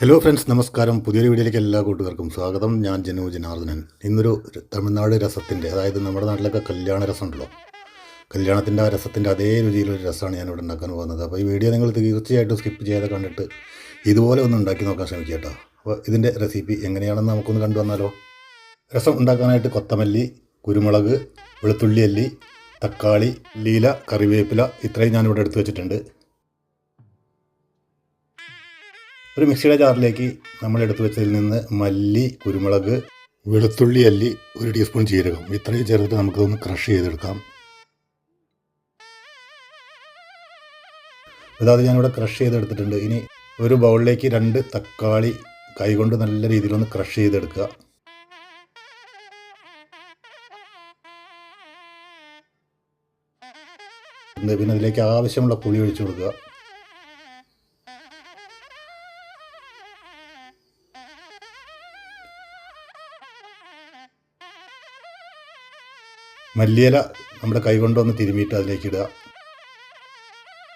Hello friends നമസ്കാരം. പുതിയൊരു വീഡിയോയിലേക്ക് എല്ലാ കൂട്ടുകാർക്കും സ്വാഗതം. ഞാൻ ജനു ജനാർദ്ദനൻ. ഇന്നൊരു തമിഴ്നാട് രസത്തിന്റെ അതായത് നമ്മുടെ നാട്ടിലൊക്കെ കല്യാണ രസം ഉണ്ടല്ലോ കല്യാണത്തിന്റെ ആ രസത്തിന്റെ അതേ രുചിയിലൊരു രസമാണ് ഞാൻ ഇവിടെ ഉണ്ടാക്കാൻ പോകുന്നത്. അപ്പോൾ ഈ വീഡിയോ നിങ്ങൾ തീർച്ചയായിട്ടും സ്കിപ്പ് ചെയ്യാതെ കണ്ടിട്ട് ഇതുപോലെ ഒന്ന് ഉണ്ടാക്കി നോക്കാൻ ശ്രമിക്കുക കേട്ടോ. അപ്പോൾ ഇതിന്റെ റെസിപ്പി എങ്ങനെയാണെന്ന് നമുക്കൊന്ന് കണ്ടു വന്നാലോ. രസം ഉണ്ടാക്കാനായിട്ട് കൊത്തമല്ലി കുരുമുളക് വെളുത്തുള്ളി അല്ലി തക്കാളി ലീല കറിവേപ്പില ഇത്രയും ഞാനിവിടെ എടുത്തു വെച്ചിട്ടുണ്ട്. ഒരു മിക്സിയുടെ ജാറിലേക്ക് നമ്മൾ എടുത്തു വെച്ചതിൽ നിന്ന് മല്ലി കുരുമുളക് വെളുത്തുള്ളി അല്ലി ഒരു ടീസ്പൂൺ ജീരകം. ഇത്രയും ചേർത്തിട്ട് നമുക്കതൊന്ന് ക്രഷ് ചെയ്തെടുക്കാം. അതായത് ഞാനിവിടെ ക്രഷ് ചെയ്തെടുത്തിട്ടുണ്ട്. ഇനി ഒരു ബൗളിലേക്ക് രണ്ട് തക്കാളി കൈകൊണ്ട് നല്ല രീതിയിലൊന്ന് ക്രഷ് ചെയ്തെടുക്കുക. പിന്നെ അതിലേക്ക് ആവശ്യമുള്ള പുളി ഒഴിച്ചു കൊടുക്കുക. മല്ലിയില നമ്മുടെ കൈ കൊണ്ടൊന്ന് തിരുമിയിട്ട് അതിലേക്ക് ഇടുക.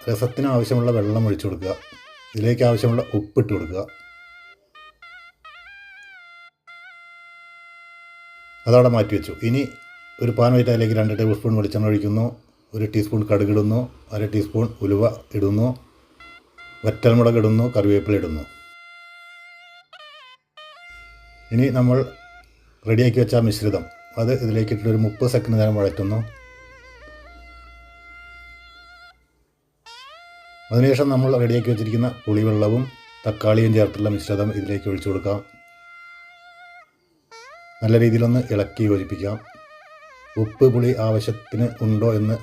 രസത്തിന് ആവശ്യമുള്ള വെള്ളം ഒഴിച്ചു കൊടുക്കുക. ഇതിലേക്ക് ആവശ്യമുള്ള ഉപ്പിട്ട് കൊടുക്കുക. അതവിടെ മാറ്റി വെച്ചു. ഇനി ഒരു പാൻ വൈറ്റ് അതിലേക്ക് രണ്ട് ടേബിൾ സ്പൂൺ വെളിച്ചെണ്ണ ഒഴിക്കുന്നു. ഒരു ടീസ്പൂൺ കടുകിടുന്നു. അര ടീസ്പൂൺ ഉലുവ ഇടുന്നു. വറ്റൽമുളക് ഇടുന്നു. കറിവേപ്പില ഇടുന്നു. ഇനി നമ്മൾ റെഡിയാക്കി വെച്ച മിശ്രിതം. അത് ഇതിലേക്ക് ഇട്ടിട്ട് ഒരു മുപ്പത് സെക്കൻഡ് നേരം വഴറ്റുന്നു. അതിനുശേഷം നമ്മൾ റെഡിയാക്കി വെച്ചിരിക്കുന്ന പുളിവെള്ളവും തക്കാളിയും ചേർത്തുള്ള മിശ്രിതം ഇതിലേക്ക് ഒഴിച്ചു കൊടുക്കാം. നല്ല രീതിയിലൊന്ന് ഇളക്കി യോജിപ്പിക്കാം. ഉപ്പ് പുളി ആവശ്യത്തിന് ഉണ്ടോ എന്ന്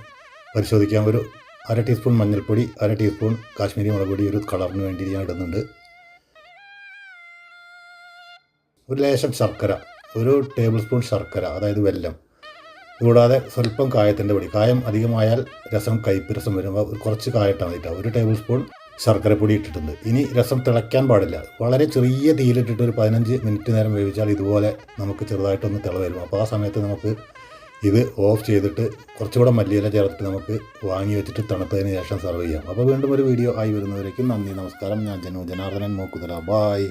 പരിശോധിക്കാം. ഒരു അര ടീസ്പൂൺ മഞ്ഞൾപ്പൊടി അര ടീസ്പൂൺ കാശ്മീരി മുളക് പൊടി ഒരു കളറിന് വേണ്ടി ഞാൻ ഇടുന്നുണ്ട്. ഒരു ലേശം ശർക്കര. ഒരു ടേബിൾ സ്പൂൺ ശർക്കര അതായത് വെല്ലം. കൂടാതെ സ്വല്പം കായത്തിന്റെ പൊടി. കായം അധികമായാൽ രസം കയ്പ് രസം വരുമ്പോൾ കുറച്ച് കായട്ടാൽ മതിട്ടോ. ഒരു ടേബിൾ സ്പൂൺ ശർക്കരപ്പൊടി ഇട്ടിട്ടുണ്ട്. ഇനി രസം തിളയ്ക്കാൻ പാടില്ല. വളരെ ചെറിയ തീയിലിട്ടിട്ട് ഒരു പതിനഞ്ച് മിനിറ്റ് നേരം വേവിച്ചാൽ ഇതുപോലെ നമുക്ക് ചെറുതായിട്ടൊന്ന് തിള വരും അപ്പോൾ ആ സമയത്ത് നമുക്ക് ഇത് ഓഫ് ചെയ്തിട്ട് കുറച്ചുകൂടെ മല്ലിയില ചേർത്തിട്ട് നമുക്ക് വാങ്ങി വെച്ചിട്ട് തണുത്തതിന് ശേഷം സെർവ് ചെയ്യാം. അപ്പോൾ വീണ്ടും ഒരു വീഡിയോ ആയി വരുന്നവരേക്കും നന്ദി നമസ്കാരം. ഞാൻ ജനു ജനാർദ്ദനൻ മോക്കുതല ബായ്